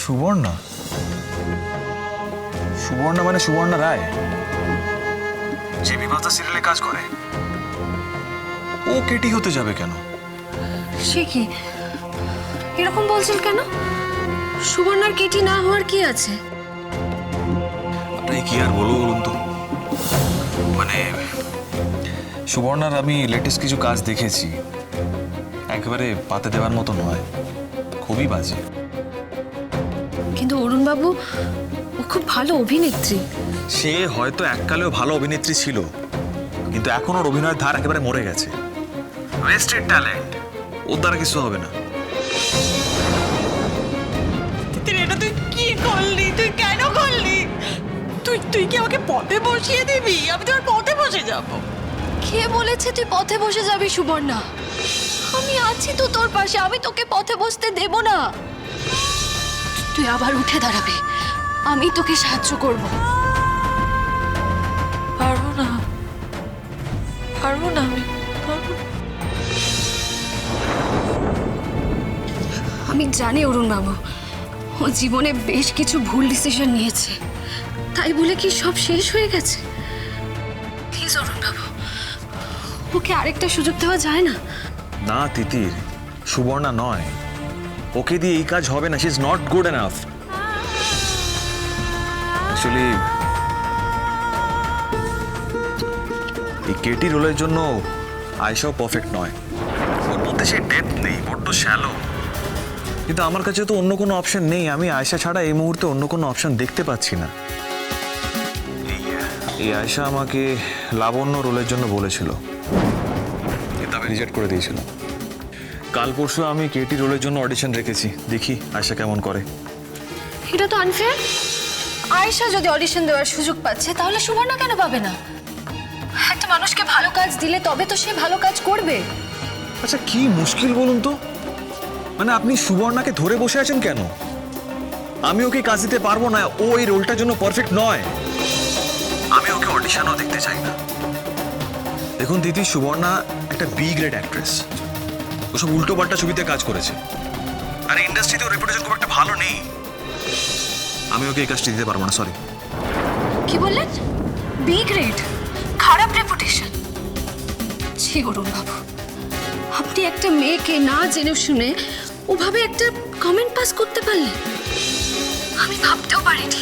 সুবর্ণা? সুবর্ণা মানে সুবর্ণা রায়? যে বিভাতা সিরিয়ালে কাজ করে ও কেটি হতে যাবে কেন? সে কি? এরকম বলছেন কেন? সুবর্ণার কেটি না হওয়ার কি আছে? আপনাকে কি আর বলব বলুন তো? মানে সুবর্ণার আমি লেটেস্ট কিছু কাজ দেখেছি। একেবারে পাতে দেওয়ার মতো নয়। খুবই বাজে। অরুণবাবু ও খুব ভালো অভিনেত্রী। সে হয়তো এককালেও ভালো অভিনেত্রী ছিল কিন্তু এখন ওর অভিনয়ের ধার একেবারে মরে গেছে। ওয়েস্টেড ট্যালেন্ট ওর দ্বারা কিছু হবে না। এটা তুই কি করলি? তুই কেন করলি? তুই তুই কি আমাকে পথে বসিয়ে দিবি? আমি তোর পথে বসে যাব। কে বলেছে তুই পথে বসে যাবি সুবর্ণা? আমি আছি তো তোর পাশে আমি তোকে পথে বসতে দেব না। তুই আবার উঠে দাঁড়াবে। আমি তোকে সাহায্য করব। পারব না। পারব না আমি। আমি জানি অরুণ বাবু ও জীবনে বেশ কিছু ভুল ডিসিশন নিয়েছে। তাই বলে কি সব শেষ হয়ে গেছে? প্লিজ অরুণ বাবু ওকে আরেকটা সুযোগ দেওয়া যায় না? না তিতির সুবর্ণা নয়। ওকে দিয়ে এই কাজ হবে না she is not good enough actually এই কেটি রোলের জন্য আয়সাও পারফেক্ট নয়। ওর মধ্যে সেই ডেপথ নেই, বড্ড শ্যালো কিন্তু আমার কাছে তো অন্য কোনো অপশন নেই, আমি আয়সা ছাড়া এই মুহূর্তে অন্য কোনো অপশন দেখতে পাচ্ছি না। এই- আয়সা আমাকে লাবণ্য রোলের জন্য বলেছিল। রিজেক্ট করে দিয়েছিলাম। কাল পরশু আমি কেটি রোলের জন্য অডিশন রেখেছি। দেখি আয়সা কেমন করে। এটা তো আনফেয়ার আয়েশা যদি অডিশন দেওয়ার সুযোগ পাচ্ছে তাহলে সুবর্ণা কেন পাবে না? একটা মানুষকে ভালো কাজ দিলে তবে তো সে ভালো কাজ করবে। আচ্ছা কি মুশকিল বলুন তো? মানে আপনি সুবর্ণাকে ধরে বসে আছেন কেন? আমি ওকে কাজ দিতে পারব না ও এই রোলটার জন্য পারফেক্ট নয়। আমি ওকে অডিশনও দেখতে চাই না। দেখুন দিদি সুবর্ণা একটা বি গ্রেড অ্যাক্ট্রেস ওসব উল্টো পাল্টা ছবিতে কাজ করেছে। আর ইন্ডাস্ট্রিতে ওর রেপুটেশন খুব একটা ভালো নেই। আমি ওকে এই কাজটি দিতে পারব না সরি কি বললেন? বি গ্রেড খারাপ রেপুটেশন ছি অরুণ বাবু আপনি একটা মেয়েকে না জেনে শুনে ওভাবে একটা কমেন্ট পাস করতে পারলেন? আমি ভাবতেও পারিনি।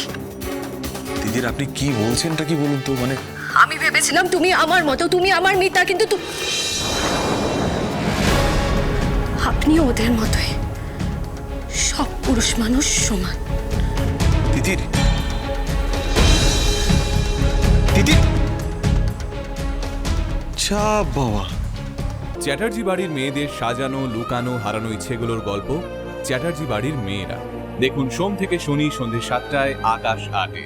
দিদির আপনি কি বলছেনটা কি বলুন তো? মানে আমি ভেবেছিলাম তুমি আমার মতো তুমি আমার মিতা কিন্তু তু- আপনিও ওদের মতোই। সব পুরুষ মানুষ সমান। তিতির তিতির চা বাবা। চ্যাটার্জি বাড়ির মেয়েদের সাজানো লুকানো হারানো ইচ্ছেগুলোর গল্প চ্যাটার্জি বাড়ির মেয়েরা। দেখুন সোম থেকে শনি সন্ধ্যে সাতটায় আকাশ আটে।